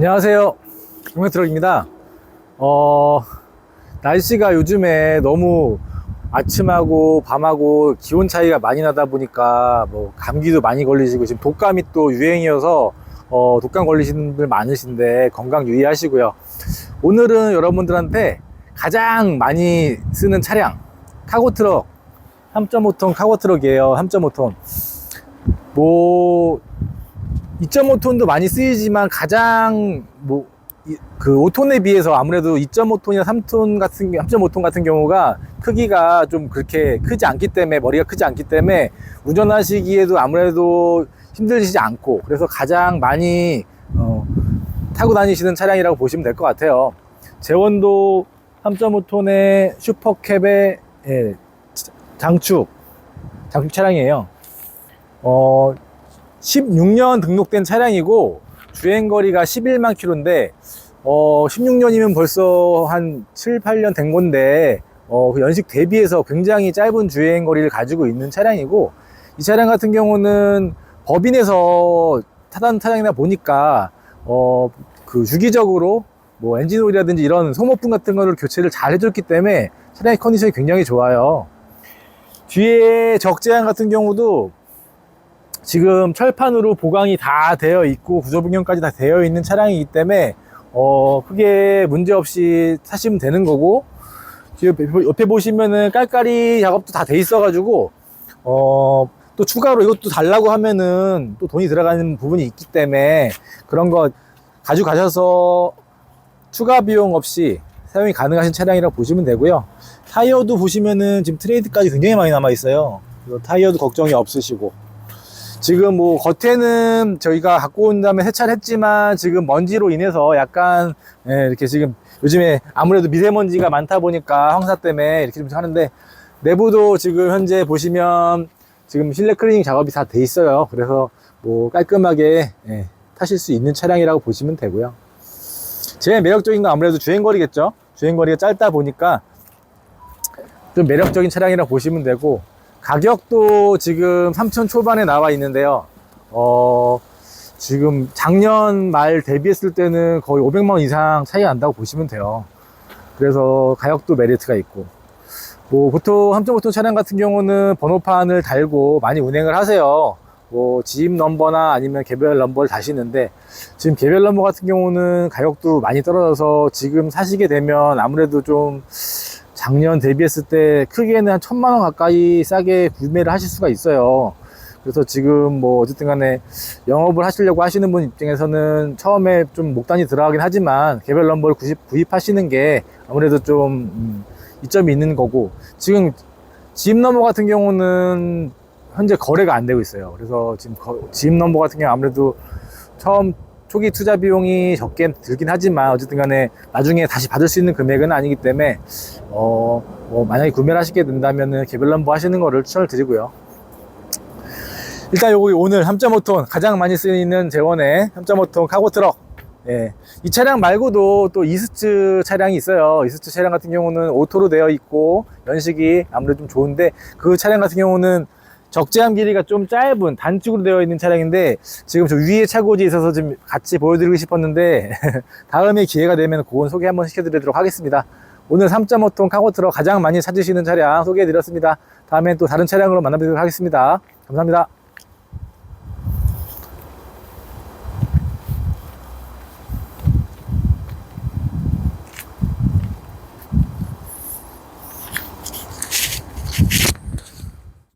안녕하세요. 용매트럭입니다. 어, 날씨가 요즘에 너무 아침하고 밤하고 기온 차이가 많이 나다 보니까 뭐 감기도 많이 걸리시고 지금 독감이 또 유행이어서 어, 독감 걸리시는 분들 많으신데 건강 유의하시고요. 오늘은 여러분들한테 가장 많이 쓰는 차량 카고 트럭 3.5톤 카고 트럭이에요. 3.5톤. 뭐 2.5톤도 많이 쓰이지만 가장 뭐 그 5톤에 비해서 아무래도 2.5톤이나 3톤 같은 3.5톤 같은 경우가 크기가 좀 그렇게 크지 않기 때문에 머리가 크지 않기 때문에 운전하시기에도 아무래도 힘들지 않고 그래서 가장 많이 어, 타고 다니시는 차량이라고 보시면 될 것 같아요. 제원도 3.5톤의 슈퍼캡의 예, 장축 장축 차량이에요. 어, 16년 등록된 차량이고 주행거리가 11만 킬로인데 어, 16년이면 벌써 한 7, 8년 된 건데 어, 그 연식 대비해서 굉장히 짧은 주행거리를 가지고 있는 차량이고 이 차량 같은 경우는 법인에서 타던 차량이다 보니까 어, 그 주기적으로 뭐 엔진오일이라든지 이런 소모품 같은 거를 교체를 잘 해줬기 때문에 차량의 컨디션이 굉장히 좋아요. 뒤에 적재함 같은 경우도 지금 철판으로 보강이 다 되어 있고 구조 변경까지 다 되어 있는 차량이기 때문에 어 크게 문제 없이 타시면 되는 거고 지금 옆에 보시면은 깔깔이 작업도 다 돼 있어 가지고 어 또 추가로 이것도 달라고 하면은 또 돈이 들어가는 부분이 있기 때문에 그런 거 가지고 가셔서 추가 비용 없이 사용이 가능하신 차량이라고 보시면 되고요. 타이어도 보시면은 지금 트레이드까지 굉장히 많이 남아 있어요. 타이어도 걱정이 없으시고 지금 뭐 겉에는 저희가 갖고 온 다음에 세차를 했지만 지금 먼지로 인해서 약간 예, 이렇게 지금 요즘에 아무래도 미세먼지가 많다 보니까 황사 때문에 이렇게 좀 하는데 내부도 지금 현재 보시면 지금 실내 클리닝 작업이 다 돼 있어요. 그래서 뭐 깔끔하게 예, 타실 수 있는 차량이라고 보시면 되고요. 제일 매력적인 건 아무래도 주행거리겠죠. 주행거리가 짧다 보니까 좀 매력적인 차량이라고 보시면 되고 가격도 지금 3천 초반에 나와 있는데요. 어, 지금 작년 말 대비했을 때는 거의 500만 원 이상 차이가 난다고 보시면 돼요. 그래서 가격도 메리트가 있고. 뭐 보통 3.5톤 차량 같은 경우는 번호판을 달고 많이 운행을 하세요. 뭐 지입 넘버나 아니면 개별 넘버를 다시는데 지금 개별 넘버 같은 경우는 가격도 많이 떨어져서 지금 사시게 되면 아무래도 좀 작년 대비했을 때 크게는 한 천만 원 가까이 싸게 구매를 하실 수가 있어요. 그래서 지금 뭐 어쨌든 간에 영업을 하시려고 하시는 분 입장에서는 처음에 좀 목단이 들어가긴 하지만 개별 넘버를 구입, 구입하시는 게 아무래도 좀 음, 이점이 있는 거고 지금 지입 넘버 같은 경우는 현재 거래가 안 되고 있어요. 그래서 지금 거- 지입 넘버 같은 경우 아무래도 처음 초기 투자 비용이 적게 들긴 하지만 어쨌든 간에 나중에 다시 받을 수 있는 금액은 아니기 때문에 어, 뭐 만약에 구매를 하시게 된다면은 개별 넘버 하시는 거를 추천을 드리고요. 일단 요거 오늘 3.5톤 가장 많이 쓰이는 재원의 3.5톤 카고 트럭. 예. 이 차량 말고도 또 이스츠 차량이 있어요. 이스츠 차량 같은 경우는 오토로 되어 있고 연식이 아무래도 좀 좋은데 그 차량 같은 경우는 적재함 길이가 좀 짧은 단축으로 되어 있는 차량인데 지금 저 위에 차고지 있어서 지금 같이 보여드리고 싶었는데 다음에 기회가 되면 그건 소개 한번 시켜드리도록 하겠습니다. 오늘 3.5톤 카고트럭 가장 많이 찾으시는 차량 소개해드렸습니다. 다음엔 또 다른 차량으로 만나뵙도록 하겠습니다. 감사합니다.